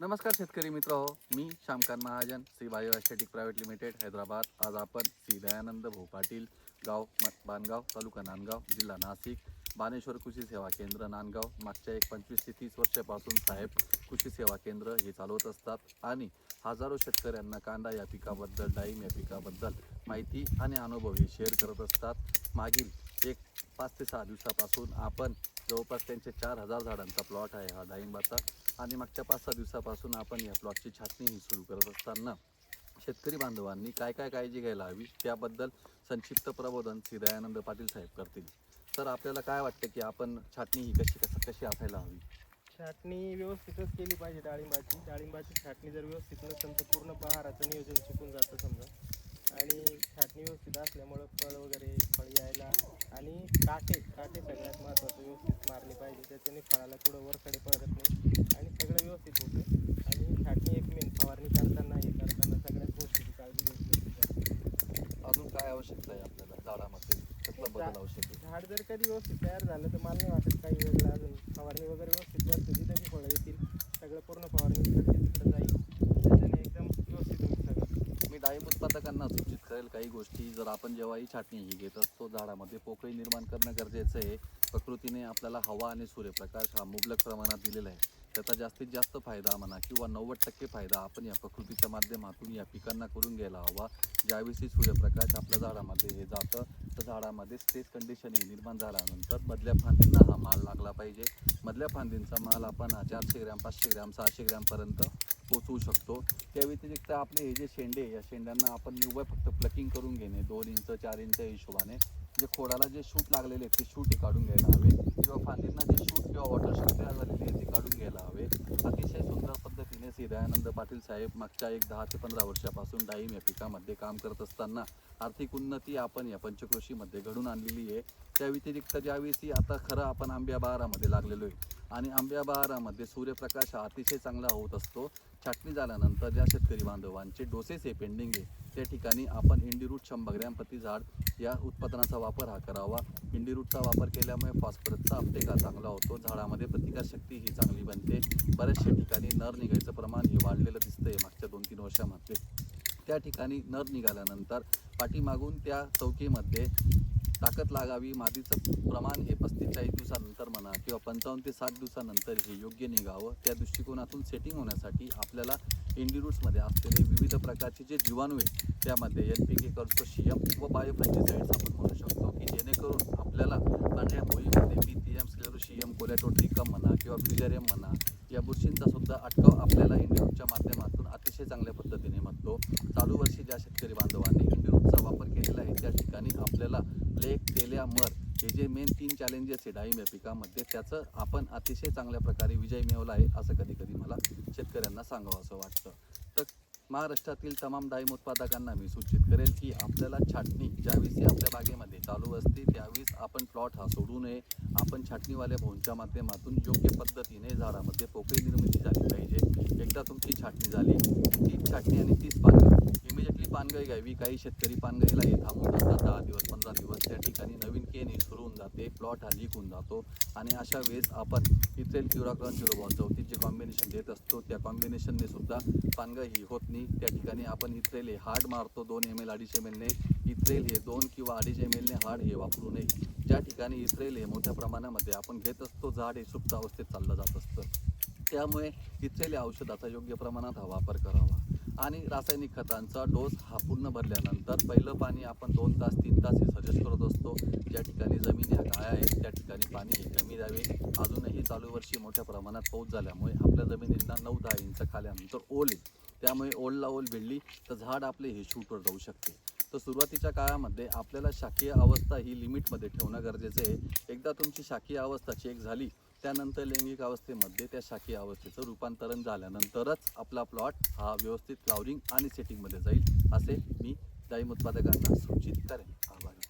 नमस्कार शेतकरी मित्र हो मी Shyamkant Mahajan Shri bio aesthetic private limited Hyderabad. आज आपण श्री दयानंद भाऊ पाटील गाव बानगाव तालुका नांदगाव जिल्हा नाशिक बानेश्वर कृषी सेवा केंद्र नांदगाव. मागच्या एक पंचवीस ते तीस वर्षापासून साहेब कृषी सेवा केंद्र हे चालवत असतात आणि हजारो शेतकऱ्यांना कांदा या पिकाबद्दल डाळिंब या पिकाबद्दल माहिती आणि अनुभव हे शेअर करत असतात. मागील एक पाच ते सहा दिवसापासून आपण जवळपास त्यांचे चार हजार झाडांचा प्लॉट आहे हा डाळिंबाचा. आणि मागच्या पाच सहा दिवसापासून आपण या प्लॉटची छाटणी ही सुरू करत असताना शेतकरी बांधवांनी काय काय काळजी घ्यायला हवी त्याबद्दल संक्षिप्त प्रबोधन श्री दयानंद पाटील साहेब करतील. तर आपल्याला काय वाटतं की आपण छाटणी ही कशी कसं कशी असायला हवी? छाटणी व्यवस्थितच केली पाहिजे डाळिंबाची. डाळिंबाची छाटणी जर व्यवस्थित नसेल तर पूर्ण बहाराचं नियोजन चुकून जातं समजा. आणि छाटणी व्यवस्थित असल्यामुळं फळ वगैरे काटे सगळ्यात महत्त्वाचं व्यवस्थित मारले पाहिजे. त्याच्याने फळाला कुठं वरकडे पडत नाही. आणि सगळं व्यवस्थित होतं. आणि छाटणी एक मेन फवारणी करताना हे करताना सगळ्याच गोष्टीची काळजी घ्यायची अजून काय आवश्यकता आहे आपल्याला झाडामध्ये? कसला बदल आवश्यक आहे? झाड जर कधी व्यवस्थित तयार झालं तर मला नाही वाटत काही वेगळं अजून फवारणी वगैरे व्यवस्थित बसते तिथे फळं येतील सगळं पूर्ण फवारणी तिकडे जाईल त्याच्याने एकदम व्यवस्थित होईल सगळं मी डाळिंब उत्पादकांना सूचित करेल काही गोष्टी. जर आपण जेव्हाही छाटणी ही घेत असतो झाडामध्ये पोकळी निर्माण करणं गरजेचं आहे. प्रकृतीने आपल्याला हवा आणि सूर्यप्रकाश हा मुबलक प्रमाणात दिलेला आहे. त्याचा जास्तीत जास्त फायदा म्हणा किंवा नव्वद टक्के फायदा आपण या प्रकृतीच्या माध्यमातून या पिकांना करून घ्यायला हवा. ज्यावेळी सूर्यप्रकाश आपल्या झाडामध्ये हे जातं तर झाडामध्ये स्ट्रेस कंडिशन ही निर्माण झाल्यानंतर मधल्या फांदींना हा माल लागला पाहिजे. मधल्या फांदींचा माल आपण हा चारशे ग्रॅम पाचशे ग्रॅम सहाशे ग्रॅमपर्यंत पोचवू शकतो. त्या व्यतिरिक्त आपले हे जे शेंडे या शेंड्यांना आपण निव्वळ फक्त प्लकिंग करून घेणे दोन इंच चार इंच हिशोबाने. जे खोडाला जे शूट लागलेले आहेत ते शूट हे काढून घ्यायला हवे. किंवा फांदींना जे शूट किंवा वॉटर शूट तयार झालेले आहेत ते काढून घ्यायला हवे. अतिशय सुंदर पद्धतीने श्री दयानंद पाटील साहेब मागच्या एक दहा ते पंधरा वर्षापासून डाळिंब या पिकामध्ये काम करत असताना आर्थिक उन्नती आपण या पंचकृषीमध्ये घडून आणलेली आहे. त्या व्यतिरिक्त ज्यावेळी आता खरं आपण आंब्या बारामध्ये लागलेलो आहे आणि आंब्या बहारामध्ये सूर्यप्रकाश हा अतिशय चांगला होत असतो. छाटणी झाल्यानंतर ज्या शेतकरी बांधवांचे डोसेस हे पेंडिंग आहे त्या ठिकाणी आपण इंडिरूट शंभर ग्रॅम प्रति झाड या उत्पादनाचा वापर हा करावा. इंडिरूटचा वापर केल्यामुळे फॉस्फरसचा अपटेक हा चांगला होतो. झाडामध्ये प्रतिकारशक्ती ही चांगली बनते. बऱ्याचशा ठिकाणी नर निघायचं प्रमाण हे वाढलेलं दिसतंय मागच्या दोन तीन वर्षामध्ये. त्या ठिकाणी नर निघाल्यानंतर पाठीमागून त्या चौकीमध्ये ताकद लागावी मातीचं प्रमाण हे पस्तीस चाळीस दिवसानंतर म्हणा किंवा पंचावन्न ते साठ दिवसानंतर हे योग्य निघावं त्या दृष्टिकोनातून सेटिंग होण्यासाठी आपल्याला इंडिरूट्समध्ये असलेले विविध प्रकारचे जे जीवाणू आहेत त्यामध्ये एन पी के एम व बायोफंजिसाइड्स आपण म्हणू शकतो की जेणेकरून आपल्याला पांढऱ्या पोळीमध्ये P T M sclerotium colletotrichum म्हणा किंवा फ्युजेरियम म्हणा या बुरशींचा सुद्धा अटकाव आपल्याला इंडिरूटच्या माध्यमातून अतिशय चांगल्या पद्धतीने म्हणतो. चालू वर्षी ज्या शेतकरी बांधव इंडिरूटचा वापर केलेला आहे त्या ठिकाणी आपल्याला प्लेग मर हे जे मेन तीन चॅलेंजेस आहे डाळिंब या पिकामध्ये त्याचं आपण अतिशय चांगल्या प्रकारे विजय मिळवला आहे असं कधी कधी मला शेतकऱ्यांना सांगावं असं वाटतं. तर महाराष्ट्रातील तमाम डाळिंब उत्पादकांना मी सूचित करेल की आपल्याला छाटणी ज्यावेळी आपल्या बागेमध्ये चालू असते त्यावेळेस आपण प्लॉट हा सोडू नये. आपण छाटणीवाल्या भोनच्या माध्यमातून योग्य पद्धतीने झाडामध्ये पोकळी निर्मिती झाली पाहिजे. एकदा तुमची छाटणी झाली ती छाटणी आणि तीच पानगळ इमिजिएटली पानगळी घ्यावी काही शेतकरी पानगळीला येत थांबून जातात दहा दिवस पंधरा दिवस त्या ठिकाणी नवीन केन सुरू होऊन जाते प्लॉट हा लीक होऊन जातो. आणि अशा वेळेस आपण इथेल क्युराक्रॉन झिरो चौतीस जे कॉम्बिनेशन देत असतो. त्या कॉम्बिनेशनने सुद्धा पानगळ ही होत नाही. त्या ठिकाणी आपण इथ्रेल हे हार्ड मारतो दोन एम एल अडीच एम एलने इथ्रेल हे दोन किंवा अडीच एम एलने हार्ड हे वापरू नये. ज्या ठिकाणी इथ्रेल हे मोठ्या प्रमाणामध्ये आपण घेत असतो झाड हे सुप्त अवस्थेत चाललं जात असतं. त्यामुळे इथ्रेल या औषधाचा योग्य प्रमाणात हा वापर करावा. आणि रासायनिक खतांचा डोस हा पूर्ण भरल्यानंतर पहिलं पाणी आपण दोन तास तीन तास हे सजेस्ट करत असतो. ज्या ठिकाणी जमीन ह्या काळ्या आहेत त्या ठिकाणी पाणी हे कमी द्यावे. अजूनही चालू वर्षी मोठ्या प्रमाणात पाऊस झाल्यामुळे आपल्या जमिनींना नऊ दहा इंच खाल्यानंतर ओल त्यामुळे ओलला ओल भिडली तर झाड आपले हे शूटवर जाऊ शकते. तर सुरुवातीच्या काळामध्ये आपल्याला शाकीय अवस्था ही लिमिटमध्ये ठेवणं गरजेचं आहे. एकदा तुमची शाकीय अवस्था चेक झाली त्यानंतर लैंगिक अवस्थेमध्ये त्या शाकीय अवस्थेचं रूपांतरण झाल्यानंतरच आपला प्लॉट हा व्यवस्थित फ्लावरिंग आणि सेटिंगमध्ये जाईल असे मी डाईम उत्पादकांना सूचित करेन. आभार.